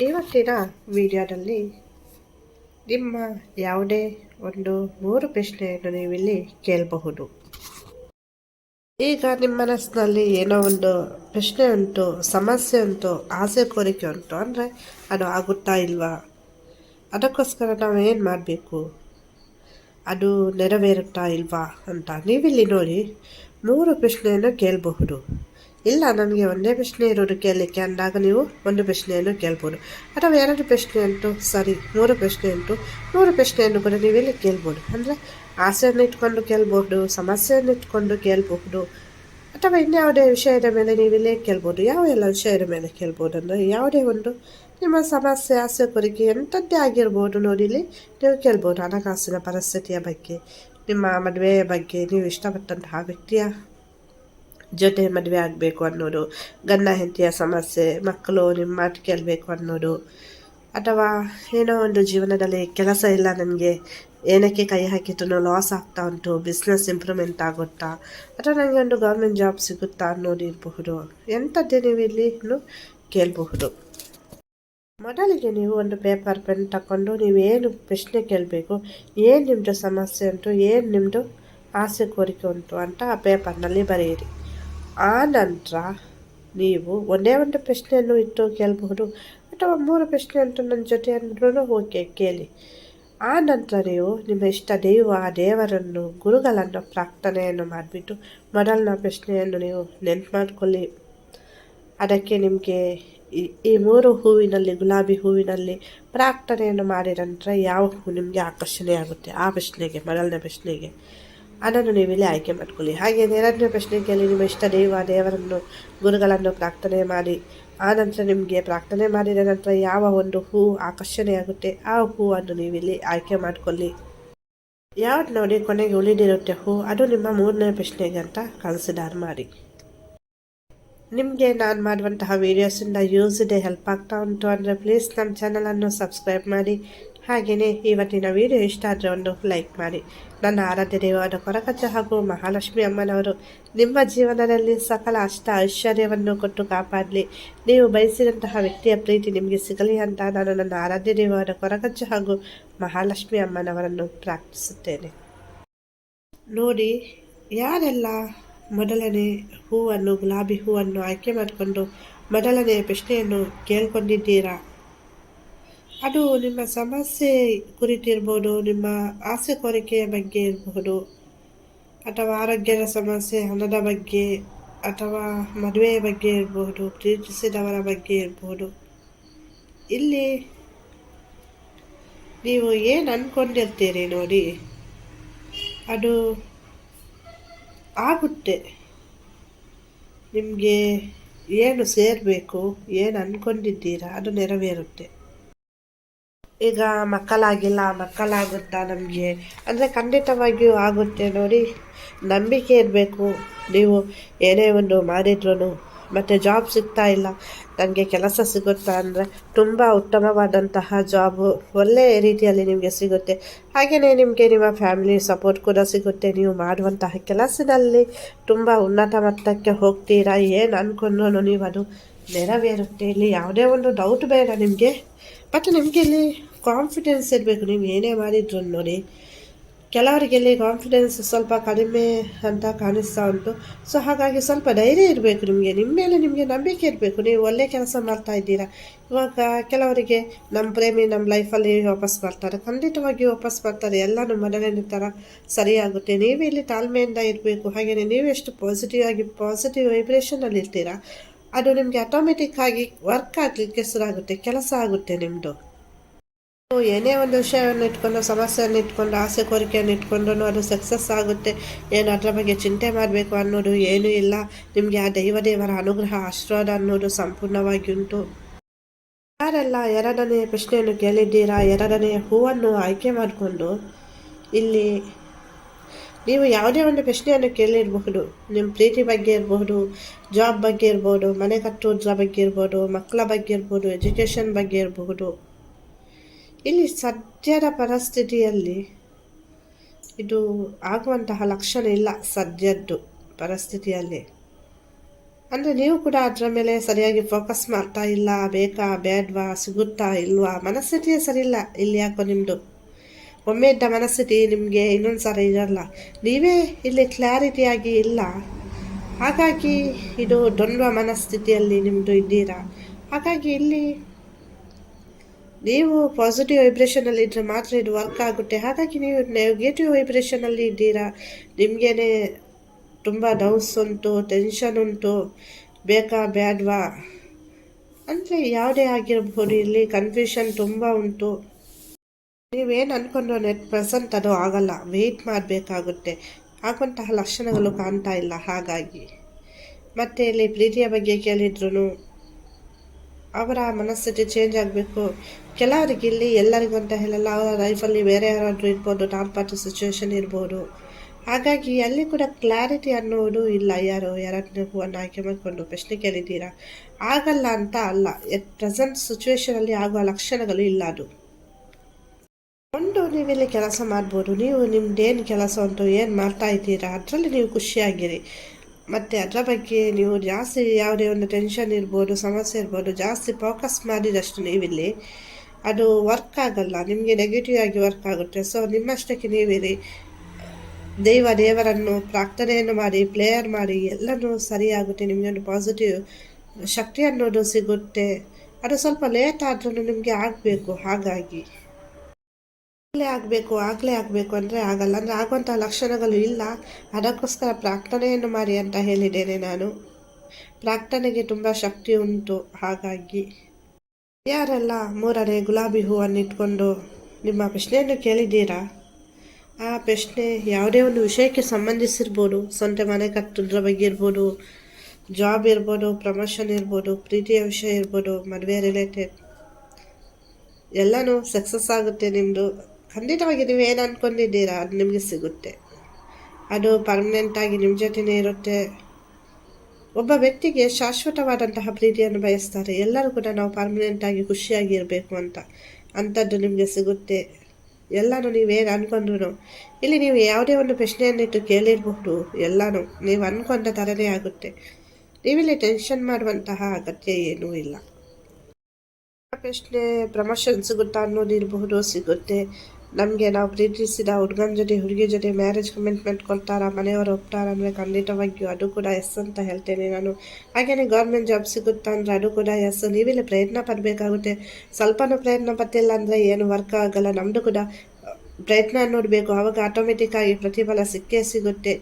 ಇವತ್ತಿನ ವಿಡಿಯೋದಲ್ಲಿ ನಿಮ್ಮ ಯಾವುದೇ ಒಂದು ಮೂರು ಪ್ರಶ್ನೆಯನ್ನು ನೀವಿಲ್ಲಿ ಕೇಳಬಹುದು. ಈಗ ನಿಮ್ಮ ಮನಸ್ಸಿನಲ್ಲಿ ಏನೋ ಒಂದು ಪ್ರಶ್ನೆ ಉಂಟು, ಸಮಸ್ಯೆ ಉಂಟು, ಆಸೆ ಕೋರಿಕೆ ಉಂಟು, ಅಂದರೆ ಅದು ಆಗುತ್ತಾ ಇಲ್ವಾ? ಅದಕ್ಕೋಸ್ಕರ ನಾವು ಏನು ಮಾಡಬೇಕು? ಅದು ನೆರವೇರುತ್ತಾ ಇಲ್ವಾ ಅಂತ ನೀವಿಲ್ಲಿ ನೋಡಿ ಮೂರು ಪ್ರಶ್ನೆಯನ್ನು ಕೇಳಬಹುದು. ಇಲ್ಲ, ನನಗೆ ಒಂದೇ ಪ್ರಶ್ನೆ ಇರೋದು ಕೇಳಲಿಕ್ಕೆ ಅಂದಾಗ ನೀವು ಒಂದು ಪ್ರಶ್ನೆಯನ್ನು ಕೇಳ್ಬೋದು. ಅಥವಾ ಎರಡು ಪ್ರಶ್ನೆ ಉಂಟು ಸರಿ, ಮೂರು ಪ್ರಶ್ನೆ ಉಂಟು ಮೂರು ಪ್ರಶ್ನೆಯನ್ನು ಕೂಡ ನೀವಿಲ್ಲಿ ಕೇಳ್ಬೋದು. ಅಂದರೆ ಆಸೆಯನ್ನು ಇಟ್ಕೊಂಡು ಕೇಳ್ಬೋದು ಸಮಸ್ಯೆಯನ್ನು ಇಟ್ಕೊಂಡು ಕೇಳಬಹುದು, ಅಥವಾ ಇನ್ಯಾವುದೇ ವಿಷಯದ ಮೇಲೆ ನೀವಿಲ್ಲಿ ಕೇಳ್ಬೋದು. ಯಾವ ಎಲ್ಲ ವಿಷಯದ ಮೇಲೆ ಕೇಳ್ಬೋದು ಅಂದರೆ ಯಾವುದೇ ಒಂದು ನಿಮ್ಮ ಸಮಸ್ಯೆ, ಆಸೆ, ಕೊರಿಕೆ ಎಂಥದ್ದೇ ಆಗಿರ್ಬೋದು ನೋಡಿ ಇಲ್ಲಿ ನೀವು ಕೇಳ್ಬೋದು. ಹಣಕಾಸಿನ ಪರಿಸ್ಥಿತಿಯ ಬಗ್ಗೆ, ನಿಮ್ಮ ಮದುವೆಯ ಬಗ್ಗೆ, ನೀವು ಇಷ್ಟಪಟ್ಟಂತಹ ವ್ಯಕ್ತಿಯ ಜೊತೆ ಮದುವೆ ಆಗಬೇಕು ಅನ್ನೋದು, ಗಂಡ ಹೆಂಡತಿಯ ಸಮಸ್ಯೆ, ಮಕ್ಕಳು ನಿಮ್ಮ ಮಾತು ಕೇಳಬೇಕು ಅನ್ನೋದು, ಅಥವಾ ಏನೋ ಒಂದು ಜೀವನದಲ್ಲಿ ಕೆಲಸ ಇಲ್ಲ ನನಗೆ ಏನಕ್ಕೆ ಕೈ ಹಾಕಿದ್ರು ಲಾಸ್ ಆಗ್ತಾ ಉಂಟು ಬಿಸ್ನೆಸ್ ಇಂಪ್ರೂವ್ಮೆಂಟ್ ಆಗುತ್ತಾ, ಅಥವಾ ನನಗೆ ಒಂದು ಗೌರ್ಮೆಂಟ್ ಜಾಬ್ ಸಿಗುತ್ತಾ ಅನ್ನೋದು ಇರಬಹುದು. ಎಂಥದ್ದೇ ನೀವು ಇಲ್ಲಿ ಕೇಳಬಹುದು. ಮೊದಲಿಗೆ ನೀವು ಒಂದು ಪೇಪರ್ ಪೆನ್ ತಗೊಂಡು ನೀವೇನು ಪ್ರಶ್ನೆ ಕೇಳಬೇಕು, ಏನು ನಿಮ್ಮದು ಸಮಸ್ಯೆ ಉಂಟು, ಏನು ನಿಮ್ಮದು ಆಸೆ, ಕೋರಿಕೆ ಉಂಟು ಅಂತ ಆ ಪೇಪರ್ನಲ್ಲಿ ಬರೆಯಿರಿ. ಆ ನಂತರ ನೀವು ಒಂದೇ ಒಂದು ಪ್ರಶ್ನೆಯನ್ನು ಇಟ್ಟು ಕೇಳಬಹುದು ಅಥವಾ ಮೂರು ಪ್ರಶ್ನೆ ಅಂತೂ ನನ್ನ ಜೊತೆ ಅಂದ್ರೂ ಓಕೆ, ಕೇಳಿ. ಆ ನಂತರ ನೀವು ನಿಮ್ಮ ಇಷ್ಟ ದೈವ ದೇವರನ್ನು, ಗುರುಗಳನ್ನು, ಪ್ರಾರ್ಥನೆಯನ್ನು ಮಾಡಿಬಿಟ್ಟು ಮೊದಲನ ಪ್ರಶ್ನೆಯನ್ನು ನೀವು ನೆನ್ಪು ಮಾಡಿಕೊಳ್ಳಿ. ಅದಕ್ಕೆ ನಿಮಗೆ ಈ ಮೂರು ಹೂವಿನಲ್ಲಿ, ಗುಲಾಬಿ ಹೂವಿನಲ್ಲಿ ಪ್ರಾರ್ಥನೆಯನ್ನು ಮಾಡಿದ ನಂತರ ಯಾವ ಹೂ ನಿಮಗೆ ಆಕರ್ಷಣೆ ಆಗುತ್ತೆ? ಆ ಪ್ರಶ್ನೆಗೆ, ಮೊದಲನೇ ಪ್ರಶ್ನೆಗೆ. ಅದನ್ನು ನೀವಿಲ್ಲಿ ಆಯ್ಕೆ ಮಾಡ್ಕೊಳ್ಳಿ. ಹಾಗೆ ಎರಡನೇ ಪ್ರಶ್ನೆ ಕೇಳಿ ನಿಮ್ಮ ಇಷ್ಟ ದೇವ ದೇವರನ್ನು ಗುರುಗಳನ್ನು ಪ್ರಾರ್ಥನೆ ಮಾಡಿ. ಆ ನಂತರ ನಿಮಗೆ ಪ್ರಾರ್ಥನೆ ಮಾಡಿದ ನಂತರ ಯಾವ ಒಂದು ಹೂ ಆಕರ್ಷಣೆಯಾಗುತ್ತೆ ಆ ಹೂವನ್ನು ನೀವಿಲ್ಲಿ ಆಯ್ಕೆ ಮಾಡಿಕೊಳ್ಳಿ. ಯಾವ್ದು ನೋಡಿ ಕೊನೆಗೆ ಉಳಿದಿರುತ್ತೆ ಹೂ, ಅದು ನಿಮ್ಮ ಮೂರನೇ ಪ್ರಶ್ನೆಗೆ ಅಂತ ಕನ್ಸಿಡರ್ ಮಾಡಿ. ನಿಮಗೆ ನಾನು ಮಾಡುವಂತಹ ವೀಡಿಯೋಸಿಂದ ಯೂಸ್ ಇದೆ ಹೆಲ್ಪ್ ಆಗ್ತಾ ಉಂಟು ಅಂದರೆ ಪ್ಲೀಸ್ ನಮ್ಮ ಚಾನಲನ್ನು ಸಬ್ಸ್ಕ್ರೈಬ್ ಮಾಡಿ. ಹಾಗೆಯೇ ಇವತ್ತಿನ ವಿಡಿಯೋ ಇಷ್ಟ ಆದರೆ ಒಂದು ಲೈಕ್ ಮಾಡಿ. ನನ್ನ ಆರಾಧ್ಯ ದೇವಾದ ಕೊರಕಚ್ಚ ಹಾಗೂ ಮಹಾಲಕ್ಷ್ಮಿ ಅಮ್ಮನವರು, ನಿಮ್ಮ ಜೀವನದಲ್ಲಿ ಸಕಲ ಅಷ್ಟ ಐಶ್ವರ್ಯವನ್ನು ಕೊಟ್ಟು ಕಾಪಾಡಲಿ. ನೀವು ಬಯಸಿದಂತಹ ವ್ಯಕ್ತಿಯ ಪ್ರೀತಿ ನಿಮಗೆ ಸಿಗಲಿ ಅಂತ ನಾನು ನನ್ನ ಆರಾಧ್ಯ ದೇವಾದ ಕೊರಕಚ್ಚ ಹಾಗೂ ಮಹಾಲಕ್ಷ್ಮಿ ಅಮ್ಮನವರನ್ನು ಪ್ರಾರ್ಥಿಸುತ್ತೇನೆ. ನೋಡಿ, ಯಾರೆಲ್ಲ ಮೊದಲನೇ ಹೂವನ್ನು, ಗುಲಾಬಿ ಹೂವನ್ನು ಆಯ್ಕೆ ಮಾಡಿಕೊಂಡು ಮೊದಲನೆಯ ಪ್ರಶ್ನೆಯನ್ನು ಕೇಳ್ಕೊಂಡಿದ್ದೀರಾ? ಅದು ನಿಮ್ಮ ಸಮಸ್ಯೆ ಕುರಿತಿರ್ಬೋದು, ನಿಮ್ಮ ಆಸೆ ಕೋರಿಕೆಯ ಬಗ್ಗೆ ಇರಬಹುದು ಅಥವಾ ಆರೋಗ್ಯದ ಸಮಸ್ಯೆ, ಹಣದ ಬಗ್ಗೆ, ಅಥವಾ ಮದುವೆಯ ಬಗ್ಗೆ ಇರಬಹುದು ಪ್ರೀತಿಸಿದವರ ಬಗ್ಗೆ ಇರಬಹುದು ಇಲ್ಲಿ ನೀವು ಏನು ಅಂದ್ಕೊಂಡಿರ್ತೀರಿ ನೋಡಿ, ಅದು ಆಗುತ್ತೆ. ನಿಮಗೆ ಏನು ಸೇರಬೇಕು, ಏನು ಅಂದ್ಕೊಂಡಿದ್ದೀರಾ ಅದು ನೆರವೇರುತ್ತೆ. ಈಗ ಮಕ್ಕಳಾಗಿಲ್ಲ, ಮಕ್ಕಳಾಗುತ್ತಾ ನಮಗೆ? ಅಂದರೆ ಖಂಡಿತವಾಗಿಯೂ ಆಗುತ್ತೆ ನೋಡಿ. ನಂಬಿಕೆ ಇರಬೇಕು. ನೀವು ಏನೇ ಒಂದು ಮಾಡಿದ್ರು ಮತ್ತು ಜಾಬ್ ಸಿಗ್ತಾ ಇಲ್ಲ ನನಗೆ ಕೆಲಸ ಸಿಗುತ್ತಾ ಅಂದರೆ ತುಂಬ ಉತ್ತಮವಾದಂತಹ ಜಾಬು ಒಳ್ಳೆಯ ರೀತಿಯಲ್ಲಿ ನಿಮಗೆ ಸಿಗುತ್ತೆ. ಹಾಗೆಯೇ ನಿಮಗೆ ನಿಮ್ಮ ಫ್ಯಾಮಿಲಿ ಸಪೋರ್ಟ್ ಕೂಡ ಸಿಗುತ್ತೆ. ನೀವು ಮಾಡುವಂತಹ ಕೆಲಸದಲ್ಲಿ ತುಂಬ ಉನ್ನತ ಮಟ್ಟಕ್ಕೆ ಹೋಗ್ತೀರಾ? ಏನು ಅಂದ್ಕೊಂಡು ನೀವು ಅದು ನೆರವೇರುತ್ತೆ. ಇಲ್ಲಿ ಯಾವುದೇ ಒಂದು ಡೌಟ್ ಬೇಡ ನಿಮಗೆ. ಮತ್ತು ನಿಮಗೆ ಇಲ್ಲಿ ಕಾನ್ಫಿಡೆನ್ಸ್ ಇರಬೇಕು. ನೀವು ಏನೇ ಮಾಡಿದ್ರು ನೋಡಿ. ಕೆಲವರಿಗೆ ಇಲ್ಲಿ ಕಾನ್ಫಿಡೆನ್ಸ್ ಸ್ವಲ್ಪ ಕಡಿಮೆ ಅಂತ ಕಾಣಿಸ್ತಾ ಉಂಟು. ಸೊ ಹಾಗಾಗಿ ಸ್ವಲ್ಪ ಧೈರ್ಯ ಇರಬೇಕು ನಿಮಗೆ. ನಿಮ್ಮ ಮೇಲೆ ನಿಮಗೆ ನಂಬಿಕೆ ಇರಬೇಕು. ನೀವು ಒಳ್ಳೆ ಕೆಲಸ ಮಾಡ್ತಾ ಇದ್ದೀರಾ. ಇವಾಗ ಕೆಲವರಿಗೆ ನಮ್ಮ ಪ್ರೇಮಿ ನಮ್ಮ ಲೈಫಲ್ಲಿ ವಾಪಸ್ ಬರ್ತಾರೆ. ಖಂಡಿತವಾಗಿ ವಾಪಸ್ ಬರ್ತಾರೆ. ಎಲ್ಲನೂ ಮನೆಯಲ್ಲಿ ಥರ ಸರಿಯಾಗುತ್ತೆ. ನೀವು ಇಲ್ಲಿ ತಾಳ್ಮೆಯಿಂದ ಇರಬೇಕು. ಹಾಗೆಯೇ ನೀವು ಎಷ್ಟು ಪಾಸಿಟಿವ್ ಆಗಿ ಪಾಸಿಟಿವ್ ವೈಬ್ರೇಷನಲ್ಲಿ ಇರ್ತೀರಾ ಅದು ನಿಮಗೆ ಆಟೋಮೆಟಿಕ್ ಆಗಿ ವರ್ಕ್ ಆಗಲಿಕ್ಕೆ ಶುರುವಾಗುತ್ತೆ ಕೆಲಸ ಆಗುತ್ತೆ ನಿಮ್ಮದು ಏನೇ ಒಂದು ವಿಷಯವನ್ನು ಇಟ್ಕೊಂಡು, ಸಮಸ್ಯೆಯನ್ನು ಇಟ್ಕೊಂಡು, ಆಸೆ ಕೋರಿಕೆಯನ್ನು ಇಟ್ಕೊಂಡು ಅದು ಸಕ್ಸಸ್ ಆಗುತ್ತೆ, ಏನು ಅದರ ಬಗ್ಗೆ ಚಿಂತೆ ಮಾಡಬೇಕು ಅನ್ನೋದು ಏನೂ ಇಲ್ಲ. ನಿಮಗೆ ಆ ದೈವ ದೇವರ ಅನುಗ್ರಹ, ಆಶೀರ್ವಾದ ಅನ್ನೋದು ಸಂಪೂರ್ಣವಾಗಿ ಉಂಟು. ಯಾರೆಲ್ಲ ಎರಡನೆಯ ಪ್ರಶ್ನೆಯನ್ನು ಕೇಳಿದ್ದೀರಾ, ಎರಡನೆಯ ಹೂವನ್ನು ಆಯ್ಕೆ ಮಾಡಿಕೊಂಡು, ಇಲ್ಲಿ ನೀವು ಯಾವುದೇ ಒಂದು ಪ್ರಶ್ನೆಯನ್ನು ಕೇಳಿರಬಹುದು, ನಿಮ್ಮ ಪ್ರೀತಿ ಬಗ್ಗೆ ಇರಬಹುದು ಜಾಬ್ ಬಗ್ಗೆ ಇರ್ಬೋದು, ಮನೆ ಕಟ್ಟೋದ್ರ ಬಗ್ಗೆ ಇರ್ಬೋದು, ಮಕ್ಕಳ ಬಗ್ಗೆ ಇರ್ಬೋದು ಎಜುಕೇಷನ್ ಬಗ್ಗೆ ಇರಬಹುದು. ಇಲ್ಲಿ ಸದ್ಯದ ಪರಿಸ್ಥಿತಿಯಲ್ಲಿ ಇದು ಆಗುವಂತಹ ಲಕ್ಷಣ ಇಲ್ಲ ಸದ್ಯದ್ದು ಪರಿಸ್ಥಿತಿಯಲ್ಲಿ. ಅಂದರೆ ನೀವು ಕೂಡ ಅದರ ಮೇಲೆ ಸರಿಯಾಗಿ ಫೋಕಸ್ ಮಾಡ್ತಾ ಇಲ್ಲ, ಬೇಕಾ, ಬೇಡವಾ, ಸಿಗುತ್ತಾ, ಇಲ್ವಾ? ಮನಸ್ಥಿತಿಯೇ ಸರಿ ಇಲ್ಲ ಇಲ್ಲಿ ಯಾಕೋ ನಿಮ್ಮದು ಒಮ್ಮೆ ಇದ್ದ ಮನಸ್ಥಿತಿ ನಿಮಗೆ ಇನ್ನೊಂದು ಸಾರಿ ಇರಲ್ಲ. ನೀವೇ ಇಲ್ಲಿ ಕ್ಲಾರಿಟಿಯಾಗಿ ಇಲ್ಲ. ಹಾಗಾಗಿ ಇದು ದ್ವಂದ್ವ ಮನಸ್ಥಿತಿಯಲ್ಲಿ ನಿಮ್ಮದು ಇದ್ದೀರಾ? ಹಾಗಾಗಿ ಇಲ್ಲಿ ನೀವು ಪಾಸಿಟಿವ್ ವೈಬ್ರೇಷನಲ್ಲಿ ಇದ್ದರೆ ಮಾತ್ರ ಇದು ವರ್ಕ್ ಆಗುತ್ತೆ. ಹಾಗಾಗಿ ನೀವು ನೆಗೆಟಿವ್ ವೈಬ್ರೇಷನಲ್ಲಿ ಇದ್ದೀರಾ? ನಿಮಗೇ ತುಂಬ ಡೌಟ್ಸ್ ಉಂಟು ಟೆನ್ಷನ್ ಉಂಟು. ಬೇಕಾ ಬ್ಯಾಡ್ವಾ ಅಂದರೆ ಯಾವುದೇ ಆಗಿರಬಹುದು ಇಲ್ಲಿ ಕನ್ಫ್ಯೂಷನ್ ತುಂಬ ಉಂಟು. ನೀವೇನು ಅಂದ್ಕೊಂಡ್ರು ನೆಟ್ ಪ್ರೆಸೆಂಟ್ ಅದು ಆಗಲ್ಲ ವೆಯ್ಟ್ ಮಾಡಬೇಕಾಗುತ್ತೆ. ಆಗುವಂತಹ ಲಕ್ಷಣಗಳು ಕಾಣ್ತಾ ಇಲ್ಲ, ಹಾಗಾಗಿ. ಮತ್ತು ಇಲ್ಲಿ ಪ್ರೀತಿಯ ಬಗ್ಗೆ ಕೇಳಿದ್ರು ಅವರ ಮನಸ್ಥಿತಿ ಚೇಂಜ್ ಆಗಬೇಕು. ಕೆಲವರಿಗೆ ಇಲ್ಲಿ ಎಲ್ಲರಿಗೂ ಅಂತ ಹೇಳಲ್ಲ, ಅವರ ಲೈಫಲ್ಲಿ ಬೇರೆ ಯಾರಾದರೂ ಇರ್ಬೋದು ನಾನ್ ಪಾರ್ಟಿ ಸಿಚುವೇಶನ್ ಇರ್ಬೋದು. ಹಾಗಾಗಿ ಅಲ್ಲಿ ಕೂಡ ಕ್ಲಾರಿಟಿ ಅನ್ನೋದು ಇಲ್ಲ, ಯಾರು ಯಾರನ್ನ ಹೂವನ್ನು ಆಯ್ಕೆ ಮಾಡಿಕೊಂಡು ಪ್ರಶ್ನೆ ಕೇಳಿದ್ದೀರಾ? ಆಗಲ್ಲ ಅಂತ ಅಲ್ಲ ಎಟ್ ಪ್ರೆಸೆಂಟ್ ಸಿಚುವೇಶನಲ್ಲಿ ಆಗುವ ಲಕ್ಷಣಗಳು ಇಲ್ಲ ಅದು. ಒಂದು, ನೀವಿಲ್ಲಿ ಕೆಲಸ ಮಾಡ್ಬೋದು, ನೀವು ನಿಮ್ದೇನು ಕೆಲಸ ಉಂಟು, ಏನು ಮಾಡ್ತಾ ಇದ್ದೀರಾ, ಅದರಲ್ಲಿ ನೀವು ಖುಷಿಯಾಗಿರಿ. ಮತ್ತು ಅದರ ಬಗ್ಗೆ ನೀವು ಜಾಸ್ತಿ ಯಾವುದೇ ಒಂದು ಟೆನ್ಷನ್ ಇರ್ಬೋದು, ಸಮಸ್ಯೆ ಇರ್ಬೋದು, ಜಾಸ್ತಿ ಫೋಕಸ್ ಮಾಡಿದಷ್ಟು ನೀವಿಲ್ಲಿ, ಅದು ವರ್ಕ್ ಆಗಲ್ಲ, ನಿಮಗೆ ನೆಗೆಟಿವ್ ಆಗಿ ವರ್ಕ್ ಆಗುತ್ತೆ. ಸೊ ನಿಮ್ಮಷ್ಟಕ್ಕೆ ನೀವಿರಿ, ದೈವ ದೇವರನ್ನು, ಪ್ರಾರ್ಥನೆಯನ್ನು ಮಾಡಿ ಪ್ಲೇಯರ್ ಮಾಡಿ, ಎಲ್ಲನೂ ಸರಿಯಾಗುತ್ತೆ ಒಂದು ಪಾಸಿಟಿವ್ ಶಕ್ತಿ ಅನ್ನೋದು ಸಿಗುತ್ತೆ. ಅದು ಸ್ವಲ್ಪ ಲೇಟ್ ಆದ್ರೂ ನಿಮಗೆ ಆಗಬೇಕು, ಹಾಗಾಗಿ. ಆಗಲೇ ಆಗಬೇಕು ಆಗಲೇ ಆಗಬೇಕು ಅಂದರೆ ಆಗಲ್ಲ. ಅಂದರೆ ಆಗುವಂಥ ಲಕ್ಷಣಗಳು ಇಲ್ಲ. ಅದಕ್ಕೋಸ್ಕರ ಪ್ರಾರ್ಥನೆಯನ್ನು ಮಾಡಿ ಅಂತ ಹೇಳಿದ್ದೇನೆ ನಾನು. ಪ್ರಾರ್ಥನೆಗೆ ತುಂಬ ಶಕ್ತಿ ಉಂಟು. ಹಾಗಾಗಿ ಯಾರೆಲ್ಲ ಮೂರನೇ ಗುಲಾಬಿ ಹೂವನ್ನು ಇಟ್ಕೊಂಡು ನಿಮ್ಮ ಪ್ರಶ್ನೆಯನ್ನು ಕೇಳಿದ್ದೀರಾ? ಆ ಪ್ರಶ್ನೆ ಯಾವುದೇ ಒಂದು ವಿಷಯಕ್ಕೆ ಸಂಬಂಧಿಸಿರ್ಬೋದು. ಸ್ವಂತ ಮನೆ ಕಟ್ಟೋದ್ರ ಬಗ್ಗೆ ಇರ್ಬೋದು ಜಾಬ್ ಇರ್ಬೋದು ಪ್ರಮೋಷನ್ ಇರ್ಬೋದು, ಪ್ರೀತಿಯ ವಿಷಯ ಇರ್ಬೋದು, ಮದುವೆ ರಿಲೇಟೆಡ್ ಎಲ್ಲನೂ ಸಕ್ಸಸ್ ಆಗುತ್ತೆ ನಿಮ್ಮದು ಖಂಡಿತವಾಗಿ ನೀವು ಏನು ಅಂದ್ಕೊಂಡಿದ್ದೀರಾ ಅದು ನಿಮಗೆ ಸಿಗುತ್ತೆ. ಅದು ಪರ್ಮನೆಂಟಾಗಿ ನಿಮ್ಮ ಜೊತೆನೇ ಇರುತ್ತೆ. ಒಬ್ಬ ವ್ಯಕ್ತಿಗೆ ಶಾಶ್ವತವಾದಂತಹ ಪ್ರೀತಿಯನ್ನು ಬಯಸ್ತಾರೆ. ಎಲ್ಲರೂ ಕೂಡ ನಾವು ಪರ್ಮನೆಂಟಾಗಿ ಖುಷಿಯಾಗಿ ಇರಬೇಕು ಅಂತ. ಅಂಥದ್ದು ನಿಮಗೆ ಸಿಗುತ್ತೆ. ಎಲ್ಲನೂ ನೀವೇನು ಅಂದ್ಕೊಂಡ್ರು ಇಲ್ಲಿ ನೀವು ಯಾವುದೇ ಒಂದು ಪ್ರಶ್ನೆಯನ್ನಿಟ್ಟು ಕೇಳಿರಬಹುದು. ಎಲ್ಲನೂ. ನೀವು ಅಂದ್ಕೊಂಡ ಥರನೇ ಆಗುತ್ತೆ. ನೀವಿಲ್ಲಿ ಟೆನ್ಷನ್ ಮಾಡುವಂತಹ ಅಗತ್ಯ ಏನೂ ಇಲ್ಲ. ಪ್ರಶ್ನೆ, ಪ್ರಮೋಷನ್ ಸಿಗುತ್ತಾ ಅನ್ನೋದು ಇರಬಹುದು ಸಿಗುತ್ತೆ. ನಮಗೆ ನಾವು ಪ್ರೀತಿಸಿದ ಹುಡುಗನ ಜೊತೆ, ಹುಡುಗಿ ಜೊತೆ ಮ್ಯಾರೇಜ್ ಕಮಿಟ್ಮೆಂಟ್ ಕೊಡ್ತಾರ, ಮನೆಯವರು ಒಪ್ತಾರ ಅಂದರೆ ಖಂಡಿತವಾಗಿಯೂ ಅದು ಕೂಡ ಎಸ್ ಅಂತ ಹೇಳ್ತೇನೆ ನಾನು. ಹಾಗೆಯೇ ಗೌರ್ಮೆಂಟ್ ಜಾಬ್ ಸಿಗುತ್ತಾ ಅಂದರೆ ಅದು ಕೂಡ ಎಸ್ ನೀವಿಲ್ಲಿ ಪ್ರಯತ್ನ ಪಡಬೇಕಾಗುತ್ತೆ. ಸ್ವಲ್ಪನೂ ಪ್ರಯತ್ನ ಪಡ್ತಿಲ್ಲ ಅಂದರೆ ಏನು ವರ್ಕ್ ಆಗಲ್ಲ. ನಮ್ಮದು ಕೂಡ ಪ್ರಯತ್ನ ನೋಡಬೇಕು. ಆವಾಗ ಆಟೋಮೆಟಿಕ್ಕಾಗಿ ಪ್ರತಿಫಲ ಸಿಕ್ಕೇ ಸಿಗುತ್ತೆ.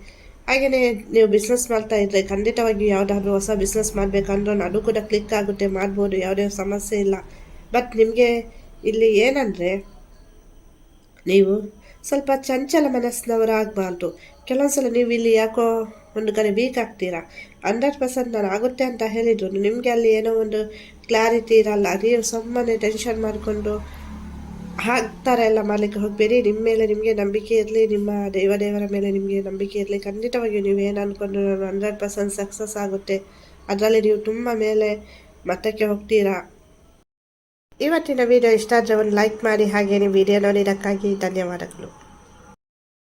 ಹಾಗೆಯೇ ನೀವು ಬಿಸ್ನೆಸ್ ಮಾಡ್ತಾ ಇದ್ದರೆ ಖಂಡಿತವಾಗಿ ಯಾವುದಾದ್ರೂ ಹೊಸ ಬಿಸ್ನೆಸ್ ಮಾಡಬೇಕಂದ್ರೂ ಅದು ಕೂಡ ಕ್ಲಿಕ್ ಆಗುತ್ತೆ. ಮಾಡ್ಬೋದು. ಯಾವುದೇ ಸಮಸ್ಯೆ ಇಲ್ಲ. ಬಟ್ ನಿಮಗೆ ಇಲ್ಲಿ ಏನಂದರೆ ನೀವು ಸ್ವಲ್ಪ ಚಂಚಲ ಮನಸ್ಸಿನವರಾಗಬಾರ್ದು. ಕೆಲವೊಂದು ಸಲ ನೀವು ಇಲ್ಲಿ ಯಾಕೋ ಒಂದು ಕಡೆ ವೀಕ್ ಆಗ್ತೀರಾ? ಹಂಡ್ರೆಡ್ ಪರ್ಸೆಂಟ್ ನಾನು ಆಗುತ್ತೆ ಅಂತ ಹೇಳಿದ್ರು. ನಿಮಗೆ ಅಲ್ಲಿ ಏನೋ ಒಂದು ಕ್ಲಾರಿಟಿ ಇರಲ್ಲ. ನೀವು ಸುಮ್ಮನೆ ಟೆನ್ಷನ್ ಮಾಡಿಕೊಂಡು ಹಾಕ್ತಾರೆ ಎಲ್ಲ ಮಾಡಲಿಕ್ಕೆ ಹೋಗಬೇಡಿ. ನಿಮ್ಮ ಮೇಲೆ ನಿಮಗೆ ನಂಬಿಕೆ ಇರಲಿ. ನಿಮ್ಮ ದೇವ ದೇವರ ಮೇಲೆ ನಿಮಗೆ ನಂಬಿಕೆ ಇರಲಿ. ಖಂಡಿತವಾಗಿಯೂ ನೀವು ಏನು ಅಂದ್ಕೊಂಡು ಹಂಡ್ರೆಡ್ ಪರ್ಸೆಂಟ್ ಸಕ್ಸಸ್ ಆಗುತ್ತೆ. ಅದರಲ್ಲಿ ನೀವು ತುಂಬ ಮೇಲೆ ಮತಕ್ಕೆ ಹೋಗ್ತೀರಾ? ಇವತ್ತಿನ ವಿಡಿಯೋ ಇಷ್ಟ ಆದರೆ ಲೈಕ್ ಮಾಡಿ ಹಾಗೆಯೇ ವಿಡಿಯೋ ನೋಡಿದ್ದಕ್ಕಾಗಿ ಧನ್ಯವಾದಗಳು.